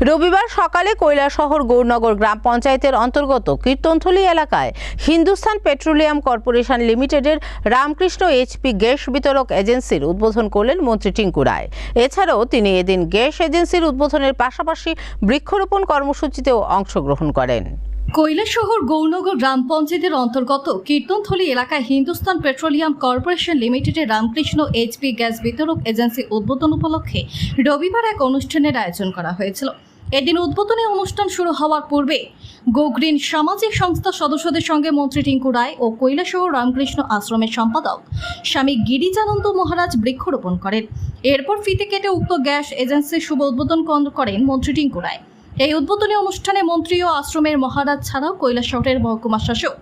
রবিবার সকালে কৈলাসহর গৌরনগর গ্রাম পঞ্চায়েতের অন্তর্গত কীর্তনথলি এলাকায় হিন্দুস্থান পেট্রোলিয়াম কর্পোরেশন লিমিটেডের রামকৃষ্ণ এইচপি গ্যাস বিতরক এজেন্সির উদ্বোধন করলেন মন্ত্রী টিঙ্কু রায়। এছাড়াও তিনি এদিন গ্যাস এজেন্সির উদ্বোধনের পাশাপাশি বৃক্ষরোপণ কর্মসূচিতেও অংশগ্রহণ করেন। কৈলাসহর গৌরনগর গ্রাম পঞ্চায়েতের অন্তর্গত কীর্তনথলি এলাকায় হিন্দুস্তান পেট্রোলিয়াম কর্পোরেশন লিমিটেডের রামকৃষ্ণ এইচপি গ্যাস বিতরক এজেন্সি উদ্বোধন উপলক্ষে রবিবার এক অনুষ্ঠানের আয়োজন করা হয়েছিল। এদিন উদ্বোধনী অনুষ্ঠান শুরু হওয়ার পূর্বে গোগ্রিন সামাজিক সংস্থার সদস্যদের সঙ্গে মন্ত্রী টিঙ্কু রায় ও কৈলাসহর রামকৃষ্ণ আশ্রমের সম্পাদক স্বামী গিরিজানন্দ মহারাজ বৃক্ষরোপণ করেন। এরপর ফিতে কেটে উক্ত গ্যাস এজেন্সির শুভ উদ্বোধন করেন মন্ত্রী টিঙ্কু রায়। এই উদ্বোধনী অনুষ্ঠানে মন্ত্রী ও আশ্রমের মহারাজ ছাড়াও কৈলাসহরের মহকুমা শাসক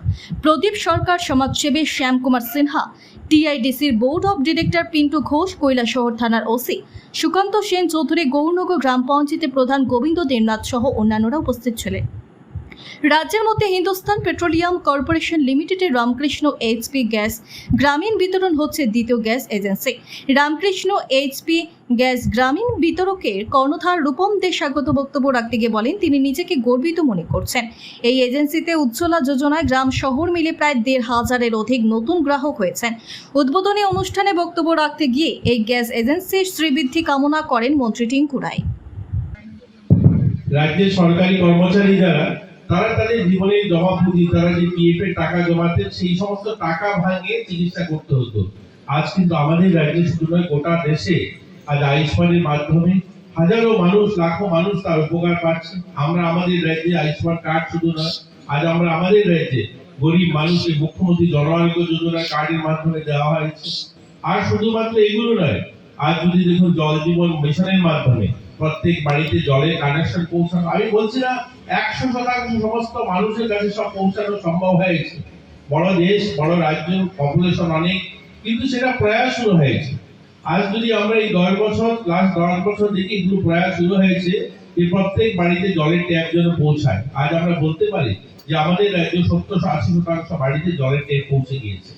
প্রদীপ সরকার, সমাজসেবী Shyamkumar Sinha, টিআইডিসির board of director Pintu Ghosh Kailashahar থানার ওসি সুকান্ত সেন চৌধুরী, গৌরনগর গ্রাম পঞ্চায়েতের প্রধান গোবিন্দ দেবনাথ সহ অন্যান্যরা উপস্থিত ছিলেন। রাজ্যের মধ্যে হিন্দুস্তান পেট্রোলিয়াম কর্পোরেশন লিমিটেডের রামকৃষ্ণ এইচপি গ্যাস গ্রামীণ বিতরণ হচ্ছে দ্বিতীয় gas agency. Ramakrishna HP gas গ্রামীণ বিতরকের কর্ণধার রূপম দে স্বাগত বক্তব্য রাখতে গিয়ে বলেন, তিনি নিজেকে গর্বিত মনে করছেন। এই এজেন্সিতে উজ্জ্বলা যোজনায় গ্রাম শহর মিলে প্রায় দেড় হাজারের অধিক নতুন গ্রাহক হয়েছেন। উদ্বোধনী অনুষ্ঠানে বক্তব্য রাখতে গিয়ে এই গ্যাস এজেন্সির শ্রীবৃদ্ধি কামনা করেন মন্ত্রী টিঙ্কু রায়। রাজ্যের সরকারি কর্মচারী যারা তারা তাদের জীবনের জমা পুঁজি তারা যে পিএফ টাকা জমাতেন, সেই সমস্ত টাকা ভাঙিয়ে চিকিৎসা করতে হতো। আজ কিন্তু আমাদের রাজ্যে শুধু নয়, গোটা দেশে আজ আয়ুষ্মানের মাধ্যমে হাজারো মানুষ, লাখো মানুষ তার উপকার পাচ্ছে। আমরা আমাদের রাজ্যে আয়ুষ্মান কার্ড শুধু নয়, আজ আমরা আমাদের রাজ্যে গরিব মানুষের মুখ্যমন্ত্রী জন আরোগ্য যোজনা কার্ডের মাধ্যমে দেওয়া হয়েছে। আর শুধুমাত্র এগুলো নয়, আজ যদি দেখুন জল জীবন মিশনের মাধ্যমে প্রত্যেক বাড়িতে জলের কানেকশন পৌঁছানো। আমি বলছি না, একশো শতাংশ সমস্ত মানুষের কাছে সব পৌঁছানো সম্ভব হয়েছে। বড় দেশ, বড় রাজ্য পপুলেশন অনেক, কিন্তু সেটা প্রয়াস শুরু হয়েছে। আজ যদি আমরা এই দশ বছর লাস্ট দশ বছর দেখি এগুলো প্রয়াস শুরু হয়েছে যে প্রত্যেক বাড়িতে জলের ট্যাপ যেন পৌঁছায়। আজ আমরা বলতে পারি যে আমাদের রাজ্য সত্তর আশি শতাংশ বাড়িতে জলের ট্যাপ পৌঁছে গিয়েছে।